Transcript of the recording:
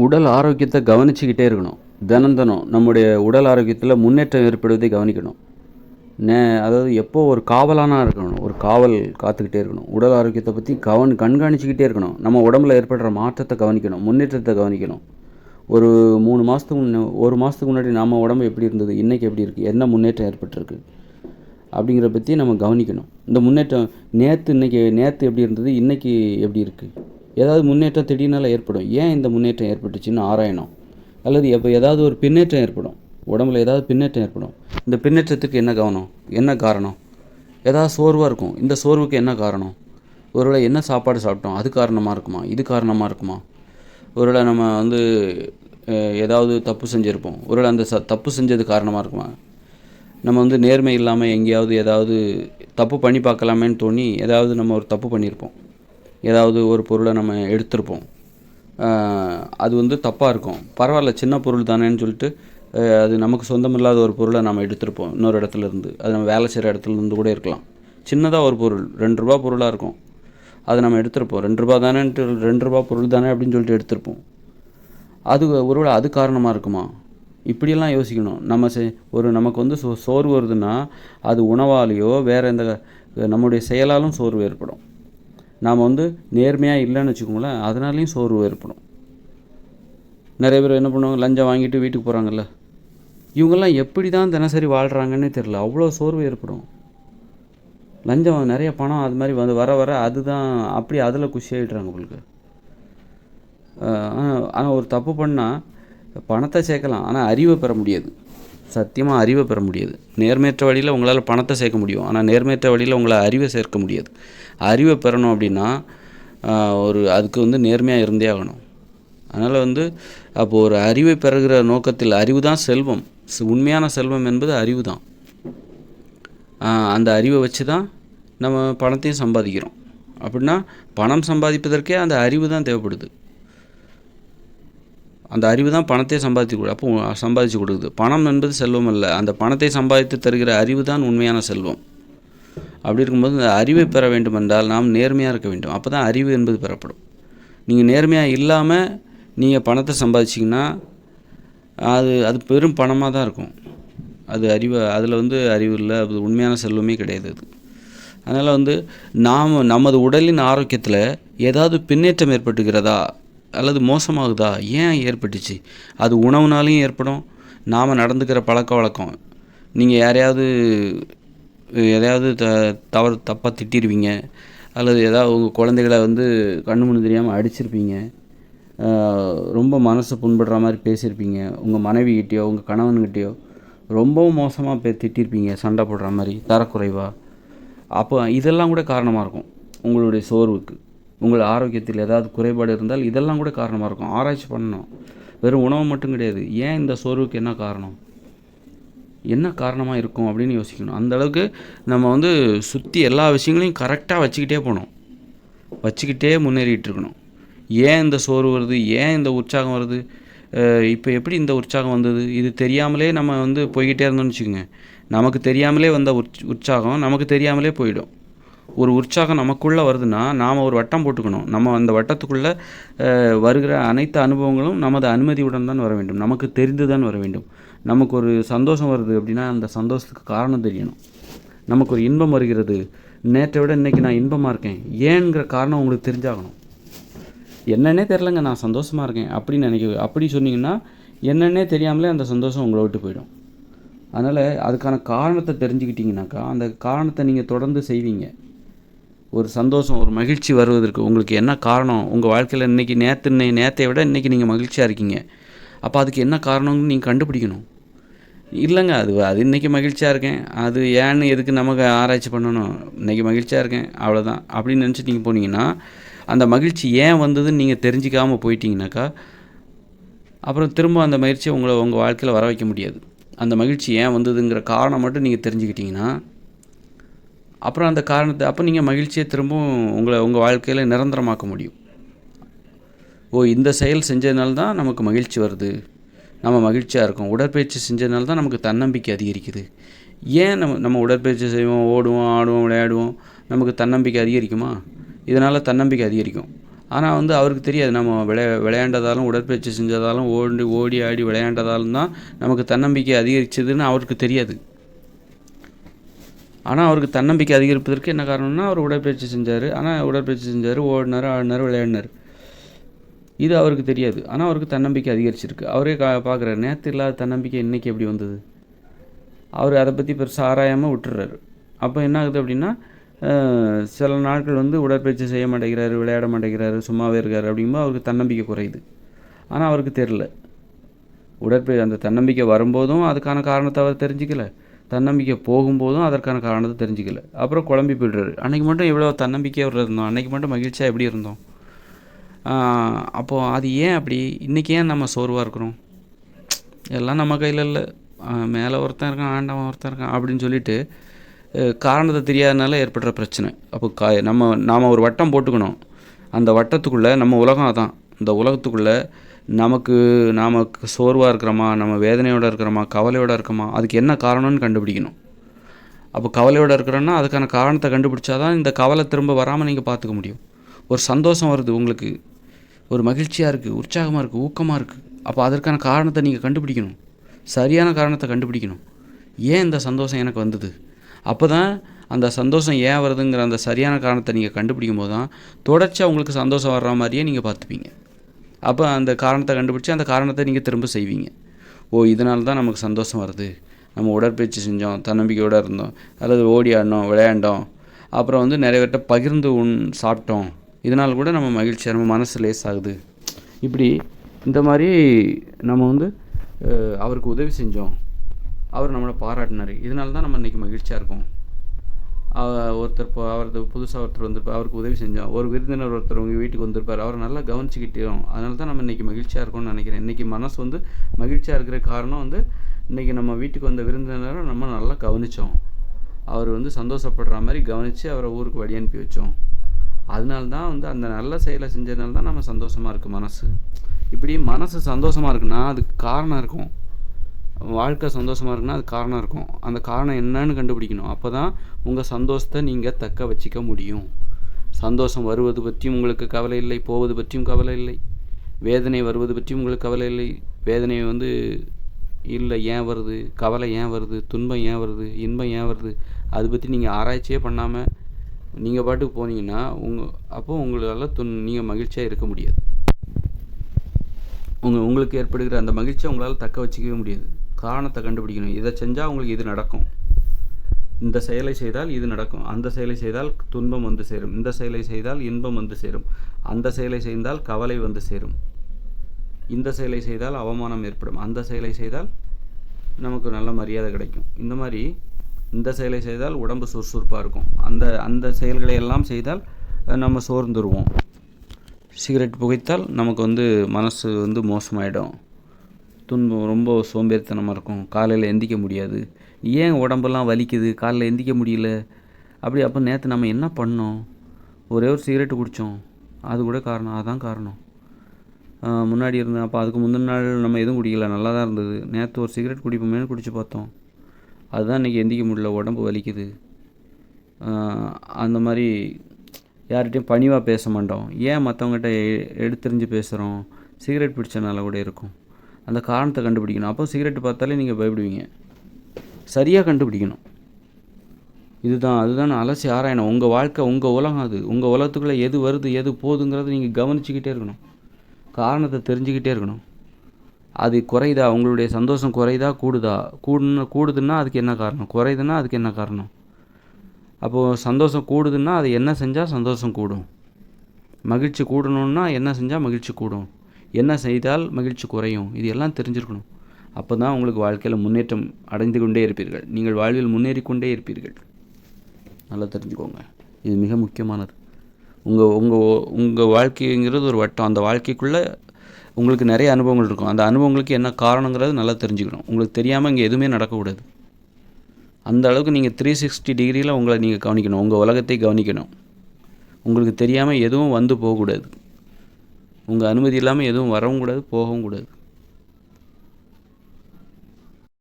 உடல் ஆரோக்கியத்தை கவனிச்சுக்கிட்டே இருக்கணும். தினம் தினம் நம்முடைய உடல் ஆரோக்கியத்தில் முன்னேற்றம் ஏற்படுவதை கவனிக்கணும். நே அதாவது எப்போ ஒரு காவலானா இருக்கணும். ஒரு காவல் காத்துக்கிட்டே இருக்கணும். உடல் ஆரோக்கியத்தை பற்றி கவன் கண்காணிச்சுக்கிட்டே இருக்கணும். நம்ம உடம்புல ஏற்படுற மாற்றத்தை கவனிக்கணும். முன்னேற்றத்தை கவனிக்கணும். ஒரு மூணு மாதத்துக்கு முன்ன ஒரு மாதத்துக்கு முன்னாடி நம்ம உடம்பு எப்படி இருந்தது? இன்றைக்கி எப்படி இருக்குது என்ன முன்னேற்றம் ஏற்பட்டிருக்கு? அப்படிங்கிறத பற்றி நம்ம கவனிக்கணும். இந்த முன்னேற்றம் நேற்று இன்றைக்கி நேற்று எப்படி இருந்தது? இன்றைக்கி எப்படி இருக்குது ஏதாவது முன்னேற்றம் திடீர்னால ஏற்படும். ஏன் இந்த முன்னேற்றம் ஏற்பட்டுச்சுன்னு ஆராயணும். அல்லது எப்போ ஏதாவது ஒரு பின்னேற்றம் ஏற்படும். உடம்புல ஏதாவது பின்னேற்றம் ஏற்படும். இந்த பின்னேற்றத்துக்கு என்ன கவனம்? என்ன காரணம்? ஏதாவது சோர்வாக இருக்கும். இந்த சோர்வுக்கு என்ன காரணம்? ஒருவேளை என்ன சாப்பாடு சாப்பிட்டோம்? அது காரணமாக இருக்குமா? இது காரணமாக இருக்குமா? ஒருவேளை நம்ம வந்து ஏதாவது தப்பு செஞ்சுருப்போம். ஒருவேளை அந்த ச தப்பு செஞ்சது காரணமாக இருக்குமா? நம்ம வந்து நேர்மை இல்லாமல் எங்கேயாவது ஏதாவது தப்பு பண்ணி பார்க்கலாமேன்னு தோணி ஏதாவது நம்ம ஒரு தப்பு பண்ணியிருப்போம். ஏதாவது ஒரு பொருளை நம்ம எடுத்திருப்போம். அது வந்து தப்பாக இருக்கும். பரவாயில்ல சின்ன பொருள் தானேன்னு சொல்லிட்டு அது நமக்கு சொந்தமில்லாத ஒரு பொருளை நம்ம எடுத்திருப்போம் இன்னொரு இடத்துல இருந்து. அது நம்ம வேலை செய்கிற இடத்துல இருந்து கூட இருக்கலாம். சின்னதாக ஒரு பொருள் ரெண்டு ரூபா பொருளாக இருக்கும். அதை நம்ம எடுத்திருப்போம். ரெண்டு ரூபா தானேன்ட்டு ரெண்டு ரூபா பொருள் தானே அப்படின்னு சொல்லிட்டு எடுத்திருப்போம். அது ஒருவேளை அது காரணமாக இருக்குமா? இப்படியெல்லாம் யோசிக்கணும். நம்ம செ ஒரு நமக்கு வந்து சோ சோர்வு வருதுன்னா அது உணவாலேயோ வேறு எந்த நம்முடைய செயலாலும் சோர்வு ஏற்படும். நாம் வந்து நேர்மையாக இல்லைன்னு வச்சுக்கோங்களேன் அதனாலையும் சோர்வு ஏற்படும். நிறைய பேர் என்ன பண்ணுவாங்க லஞ்சம் வாங்கிட்டு வீட்டுக்கு போகிறாங்கல்ல இவங்கெல்லாம் எப்படி தான் தினசரி வாழ்கிறாங்கன்னே தெரில அவ்வளோ சோர்வு ஏற்படும். லஞ்சம் நிறைய பணம் அது மாதிரி வந்து வர வர அதுதான் அப்படி அதில் குஷி ஆகிடுறாங்க உங்களுக்கு. ஆனால் ஒரு தப்பு பண்ணால் பணத்தை சேர்க்கலாம் ஆனால் அறிவை பெற முடியாது. சத்தியமாக அறிவை பெற முடியாது. நேர்மையற்ற வழியில் உங்களால் பணத்தை சேர்க்க முடியும். ஆனால் நேர்மையற்ற வழியில் உங்களை அறிவை சேர்க்க முடியாது. அறிவை பெறணும் அப்படின்னா ஒரு அதுக்கு வந்து நேர்மையாக இருந்தே ஆகணும். அதனால் வந்து அப்போது ஒரு அறிவை பெறுகிற நோக்கத்தில் அறிவு தான் செல்வம். உண்மையான செல்வம் என்பது அறிவு தான். அந்த அறிவை வச்சு தான் நம்ம பணத்தையும் சம்பாதிக்கிறோம். அப்படின்னா பணம் சம்பாதிப்பதற்கே அந்த அறிவு தான் தேவைப்படுது. அந்த அறிவு தான் பணத்தை சம்பாதித்து கொடு. அப்போ சம்பாதிச்சு கொடுக்குது. பணம் என்பது செல்வம் அல்ல. அந்த பணத்தை சம்பாதித்து தருகிற அறிவு தான் உண்மையான செல்வம். அப்படி இருக்கும்போது இந்த அறிவை பெற வேண்டுமென்றால் நாம் நேர்மையாக இருக்க வேண்டும். அப்போ தான் அறிவு என்பது பெறப்படும். நீங்கள் நேர்மையாக இல்லாமல் நீங்கள் பணத்தை சம்பாதிச்சிங்கன்னா அது அது பெரும் பணமாக தான் இருக்கும். அது அறிவு அதில் வந்து அறிவு இல்லை. அது உண்மையான செல்வமே கிடையாது அது. அதனால் வந்து நாம் நமது உடலின் ஆரோக்கியத்தில் ஏதாவது பின்னேற்றம் ஏற்பட்டுகிறதா? அல்லது மோசமாகுதா? ஏன் ஏற்பட்டுச்சு? அது உணவுனாலையும் ஏற்படும். நாம் நடந்துக்கிற பழக்க வழக்கம். நீங்கள் யாரையாவது எதையாவது த தவறு தப்பாக திட்டிருவீங்க. அல்லது ஏதாவது உங்கள் குழந்தைகளை வந்து கண்ணு முன்னு தெரியாமல் அடிச்சிருப்பீங்க. ரொம்ப மனசு புண்படுற மாதிரி பேசியிருப்பீங்க. உங்கள் மனைவிகிட்டேயோ உங்கள் கணவன்கிட்டயோ ரொம்பவும் மோசமாக பே திட்டிருப்பீங்க. சண்டை போடுற மாதிரி தரக்குறைவாக அப்போ இதெல்லாம் கூட காரணமாக இருக்கும். உங்களுடைய சோர்வுக்கு. உங்கள் ஆரோக்கியத்தில் ஏதாவது குறைபாடு இருந்தால் இதெல்லாம் கூட காரணமாக இருக்கும். ஆராய்ச்சி பண்ணணும். வெறும் உணவு மட்டும் கிடையாது. ஏன் இந்த சோர்வுக்கு என்ன காரணம்? என்ன காரணமாக இருக்கும் அப்படின்னு யோசிக்கணும். அந்த அளவுக்கு நம்ம வந்து சுற்றி எல்லா விஷயங்களையும் கரெக்டாக வச்சுக்கிட்டே போகணும். வச்சுக்கிட்டே முன்னேறிகிட்டு இருக்கணும். ஏன் இந்த சோர்வு வருது? ஏன் இந்த உற்சாகம் வருது? இப்போ எப்படி இந்த உற்சாகம் வந்தது? இது தெரியாமலே நம்ம வந்து போய்கிட்டே இருந்தோம்னு வச்சுக்கோங்க. நமக்கு தெரியாமலே வந்த உற்ச் உற்சாகம் நமக்கு தெரியாமலே போயிடும். ஒரு உற்சாகம் நமக்குள்ளே வருதுன்னா நாம் ஒரு வட்டம் போட்டுக்கணும். நம்ம அந்த வட்டத்துக்குள்ளே வருகிற அனைத்து அனுபவங்களும் நமது அனுமதியுடன் தான் வர வேண்டும். நமக்கு தெரிந்து தான் வர வேண்டும். நமக்கு ஒரு சந்தோஷம் வருது அப்படின்னா அந்த சந்தோஷத்துக்கு காரணம் தெரியணும். நமக்கு ஒரு இன்பம் வருகிறது. நேற்றை விட இன்றைக்கி நான் இன்பமாக இருக்கேன். ஏங்கிற காரணம் உங்களுக்கு தெரிஞ்சாகணும். என்னன்னே தெரிலங்க நான் சந்தோஷமாக இருக்கேன். அப்படின்னு நினைக்க அப்படி சொன்னீங்கன்னா என்னன்னே தெரியாமலே அந்த சந்தோஷம் உங்களை விட்டு போயிடும். அதனால் அதுக்கான காரணத்தை தெரிஞ்சுக்கிட்டீங்கனாக்கா அந்த காரணத்தை நீங்கள் தொடர்ந்து செய்வீங்க. ஒரு சந்தோஷம் ஒரு மகிழ்ச்சி வருவதற்கு உங்களுக்கு என்ன காரணம்? உங்கள் வாழ்க்கையில் இன்றைக்கி நேற்று இன்னை- நேற்றை விட இன்றைக்கி நீங்கள் மகிழ்ச்சியாக இருக்கீங்க. அப்போ அதுக்கு என்ன காரணம்னு நீங்கள் கண்டுபிடிக்கணும். இல்லைங்க அது அது இன்றைக்கி மகிழ்ச்சியாக இருக்கேன். அது ஏன்னு எதுக்கு நமக்கு ஆராய்ச்சி பண்ணணும்? இன்றைக்கி மகிழ்ச்சியாக இருக்கேன் அவ்வளோதான் அப்படின்னு நினச்சி நீங்கள் போனீங்கன்னா அந்த மகிழ்ச்சி ஏன் வந்ததுன்னு நீங்கள் தெரிஞ்சிக்காமல் போயிட்டீங்கனாக்கா அப்புறம் திரும்ப அந்த மகிழ்ச்சியை உங்களை உங்கள் வாழ்க்கையில் வர வைக்க முடியாது. அந்த மகிழ்ச்சி ஏன் வந்ததுங்கிற காரணம் மட்டும் நீங்கள் தெரிஞ்சுக்கிட்டிங்கன்னா அப்புறம் அந்த காரணத்தை அப்போ நீங்கள் மகிழ்ச்சியை திரும்பவும் உங்களை உங்கள் வாழ்க்கையில் நிரந்தரமாக்க முடியும். ஓ இந்த செயல் செஞ்சதுனால தான் நமக்கு மகிழ்ச்சி வருது. நம்ம மகிழ்ச்சியாக இருக்கோம். உடற்பயிற்சி செஞ்சதுனால தான் நமக்கு தன்னம்பிக்கை அதிகரிக்குது. ஏன் நம்ம நம்ம உடற்பயிற்சி செய்வோம் ஓடுவோம் ஆடுவோம் விளையாடுவோம் நமக்கு தன்னம்பிக்கை அதிகரிக்குமா? இதனால் தன்னம்பிக்கை அதிகரிக்கும். ஆனால் வந்து அவருக்கு தெரியாது. நம்ம விளையா விளையாண்டதாலும் உடற்பயிற்சி செஞ்சதாலும் ஓடி ஓடி ஆடி விளையாண்டதாலும் தான் நமக்கு தன்னம்பிக்கை அதிகரிச்சதுன்னு அவருக்கு தெரியாது. ஆனால் அவருக்கு தன்னம்பிக்கை அதிகரிப்பதற்கு என்ன காரணம்னா அவர் உடற்பயிற்சி செஞ்சார். ஆனால் உடற்பயிற்சி செஞ்சார் ஓடினார் ஆடினார் விளையாடினார். இது அவருக்கு தெரியாது. ஆனால் அவருக்கு தன்னம்பிக்கை அதிகரிச்சிருக்கு. அவரே கா பார்க்குறாரு நேற்று இல்லாத தன்னம்பிக்கை இன்றைக்கி எப்படி வந்தது? அவர் அதை பற்றி பெருசாக ஆராயாமல் விட்டுறாரு. அப்போ என்ன ஆகுது அப்படின்னா சில நாட்கள் வந்து உடற்பயிற்சி செய்ய மாட்டேங்கிறாரு விளையாட மாட்டேங்கிறாரு சும்மாவே இருக்கார் அப்படிங்கும்போது அவருக்கு தன்னம்பிக்கை குறையுது. ஆனால் அவருக்கு தெரில உடற்பயிற்சி அந்த தன்னம்பிக்கை வரும்போதும் அதுக்கான காரணத்தை அவர் தெரிஞ்சுக்கல. தன்னம்பிக்கை போகும்போதும் அதற்கான காரணத்தை தெரிஞ்சுக்கல. அப்புறம் குழம்பி போய்டுறாரு. அன்றைக்கி மட்டும் எவ்வளோ தன்னம்பிக்கையாக இருந்தோம். அன்றைக்கி மட்டும் மகிழ்ச்சியாக எப்படி இருந்தோம்? அப்போது அது ஏன் அப்படி? இன்றைக்கி ஏன் நம்ம சோர்வாக இருக்கிறோம்? எல்லாம் நம்ம கையில் இல்லை. மேலே ஒருத்தன் இருக்கான் ஆண்டவன் ஒருத்தன் இருக்கான் அப்படின்னு சொல்லிட்டு காரணத்தை தெரியாதனால ஏற்படுற பிரச்சனை. அப்போ கா நம்ம நாம் ஒரு வட்டம் போட்டுக்கணும். அந்த வட்டத்துக்குள்ளே நம்ம உலகம் அதான். இந்த உலகத்துக்குள்ளே நமக்கு நமக்கு சோர்வாக இருக்கிறோமா நம்ம வேதனையோடு இருக்கிறோமா கவலையோடு இருக்கோமா அதுக்கு என்ன காரணம்னு கண்டுபிடிக்கணும். அப்போ கவலையோடு இருக்கிறோன்னா அதுக்கான காரணத்தை கண்டுபிடிச்சாதான் இந்த கவலை திரும்ப வராமல் நீங்கள் பார்த்துக்க முடியும். ஒரு சந்தோஷம் வருது உங்களுக்கு. ஒரு மகிழ்ச்சியாக இருக்குது உற்சாகமாக இருக்குது ஊக்கமாக இருக்குது அப்போ அதற்கான காரணத்தை நீங்கள் கண்டுபிடிக்கணும். சரியான காரணத்தை கண்டுபிடிக்கணும். ஏன் இந்த சந்தோஷம் எனக்கு வந்தது? அப்போ தான் அந்த சந்தோஷம் ஏன் வருதுங்கிற அந்த சரியான காரணத்தை நீங்கள் கண்டுபிடிக்கும் போது தான் தொடர்ச்சியாக உங்களுக்கு சந்தோஷம் வர்ற மாதிரியே நீங்கள் பார்த்துப்பீங்க. அப்போ அந்த காரணத்தை கண்டுபிடிச்சி அந்த காரணத்தை நீங்கள் திரும்ப செய்வீங்க. ஓ இதனால தான் நமக்கு சந்தோஷம் வருது. நம்ம உடற்பயிற்சி செஞ்சோம் தன்னம்பிக்கையோடு இருந்தோம் அல்லது ஓடி ஆடினோம் விளையாண்டோம். அப்புறம் வந்து நிறைய பேர்கிட்ட பகிர்ந்து உண் சாப்பிட்டோம். இதனால் கூட நம்ம மகிழ்ச்சியாக நம்ம மனசு ஆகுது. இப்படி இந்த மாதிரி நம்ம வந்து அவருக்கு உதவி செஞ்சோம். அவர் நம்மளை பாராட்டினார். இதனால தான் நம்ம இன்றைக்கி மகிழ்ச்சியாக இருக்கோம். ஒருத்தர் இப்போ அவரது புதுசாக ஒருத்தர் வந்திருப்பார் அவருக்கு உதவி செஞ்சோம். ஒரு விருந்தினர் ஒருத்தர் உங்கள் வீட்டுக்கு வந்திருப்பார். அவரை நல்லா கவனிச்சுக்கிட்டோம் அதனால தான் நம்ம இன்றைக்கி மகிழ்ச்சியாக இருக்கோம்னு நினைக்கிறேன். இன்றைக்கி மனசு வந்து மகிழ்ச்சியாக இருக்கிற காரணம் வந்து இன்றைக்கி நம்ம வீட்டுக்கு வந்த விருந்தினரை நம்ம நல்லா கவனித்தோம் அவர் வந்து சந்தோஷப்படுற மாதிரி கவனித்து அவரை ஊருக்கு வழி அனுப்பி வச்சோம். அதனால தான் வந்து அந்த நல்ல செயலை செஞ்சதுனால தான் நம்ம சந்தோஷமாக இருக்குது மனசு. இப்படி மனசு சந்தோஷமாக இருக்குன்னா அதுக்கு காரணம் இருக்கும். வாழ்க்கை சந்தோஷமாக இருக்குன்னா அது காரணம் இருக்கும். அந்த காரணம் என்னன்னு கண்டுபிடிக்கணும். அப்போ தான் உங்கள் சந்தோஷத்தை நீங்கள் தக்க வச்சிக்க முடியும். சந்தோஷம் வருவது பற்றியும் உங்களுக்கு கவலை இல்லை போவது பற்றியும் கவலை இல்லை. வேதனை வருவது பற்றியும் உங்களுக்கு கவலை இல்லை. வேதனை வந்து இல்லை ஏன் வருது? கவலை ஏன் வருது? துன்பம் ஏன் வருது? இன்பம் ஏன் வருது? அது பற்றி நீங்கள் ஆராய்ச்சியே பண்ணாமல் நீங்கள் பாட்டுக்கு போனீங்கன்னா உங்கள் அப்போ உங்களால் துன் நீங்கள் மகிழ்ச்சியாக இருக்க முடியாது. உங்கள் உங்களுக்கு ஏற்படுகிற அந்த மகிழ்ச்சியை உங்களால் தக்க வச்சிக்கவே முடியாது. காரணத்தை கண்டுபிடிக்கணும். இதை செஞ்சால் உங்களுக்கு இது நடக்கும். இந்த செயலை செய்தால் இது நடக்கும். அந்த செயலை செய்தால் துன்பம் வந்து சேரும். இந்த செயலை செய்தால் இன்பம் வந்து சேரும். அந்த செயலை செய்தால் கவலை வந்து சேரும். இந்த செயலை செய்தால் அவமானம் ஏற்படும். அந்த செயலை செய்தால் நமக்கு நல்ல மரியாதை கிடைக்கும். இந்த மாதிரி இந்த செயலை செய்தால் உடம்பு சுறுசுறுப்பாக இருக்கும். அந்த அந்த செயல்களை எல்லாம் செய்தால் நம்ம சோர்ந்துருவோம். சிகரெட் புகைத்தால் நமக்கு வந்து மனசு வந்து மோசமாயிடும். துன்பம் ரொம்ப சோம்பேறித்தனமாக இருக்கும். காலையில் எந்திக்க முடியாது. ஏன் உடம்பெல்லாம் வலிக்குது? காலையில் எந்திக்க முடியல. அப்படி அப்போ நேற்று நம்ம என்ன பண்ணோம்? ஒரே ஒரு சிகரெட்டு குடித்தோம் அது கூட காரணம் அதுதான் காரணம். முன்னாடி இருந்தேன் அப்போ அதுக்கு முந்தின நாள் நம்ம எதுவும் குடிக்கல. நல்லா தான் இருந்தது. நேற்று ஒரு சிகரெட் குடிப்போமேனு குடித்து பார்த்தோம். அதுதான் இன்றைக்கி எந்திக்க முடியல. உடம்பு வலிக்குது. அந்த மாதிரி யார்கிட்டையும் பணிவாக பேச மாட்டோம். ஏன் மற்றவங்ககிட்ட எடுத்துரிஞ்சு பேசுகிறோம் சிகரெட் பிடிச்சனால கூட இருக்கும். அந்த காரணத்தை கண்டுபிடிக்கணும். அப்போ சிகரெட் பார்த்தாலே நீங்கள் பயப்படுவீங்க. சரியாக கண்டுபிடிக்கணும். இதுதான் அதுதான் அலசி ஆராயணும். உங்கள் வாழ்க்கை உங்கள் உலகம் அது. உங்கள் உலகத்துக்குள்ளே எது வருது எது போகுதுங்கிறத நீங்கள் கவனிச்சுக்கிட்டே இருக்கணும். காரணத்தை தெரிஞ்சுக்கிட்டே இருக்கணும். அது குறையுதா? உங்களுடைய சந்தோஷம் குறையுதா? கூடுதா? கூடுன்னு கூடுதுன்னா அதுக்கு என்ன காரணம்? குறையுதுன்னா அதுக்கு என்ன காரணம்? அப்போது சந்தோஷம் கூடுதுன்னா அது என்ன செஞ்சால் சந்தோஷம் கூடும். மகிழ்ச்சி கூடணுன்னா என்ன செஞ்சால் மகிழ்ச்சி கூடும்? என்ன செய்தால் மகிழ்ச்சி குறையும்? இது எல்லாம் தெரிஞ்சிருக்கணும். அப்போ தான் உங்களுக்கு வாழ்க்கையில் முன்னேற்றம் அடைந்து கொண்டே இருப்பீர்கள். நீங்கள் வாழ்வில் முன்னேறி கொண்டே இருப்பீர்கள். நல்லா தெரிஞ்சுக்கோங்க. இது மிக முக்கியமானது. உங்கள் உங்கள் உங்கள் வாழ்க்கைங்கிறது ஒரு வட்டம். அந்த வாழ்க்கைக்குள்ளே உங்களுக்கு நிறைய அனுபவங்கள் இருக்கும். அந்த அனுபவங்களுக்கு என்ன காரணங்கிறது நல்லா தெரிஞ்சுக்கணும். உங்களுக்கு தெரியாமல் இங்கே எதுவுமே நடக்கக்கூடாது. அந்த அளவுக்கு நீங்கள் த்ரீ சிக்ஸ்டி டிகிரியில் உங்களை நீங்கள் கவனிக்கணும். உங்கள் உலகத்தை கவனிக்கணும். உங்களுக்கு தெரியாமல் எதுவும் வந்து போகக்கூடாது. உங்கள் அனுமதி இல்லாமல் எதுவும் வரவும் கூடாது போகவும் கூடாது.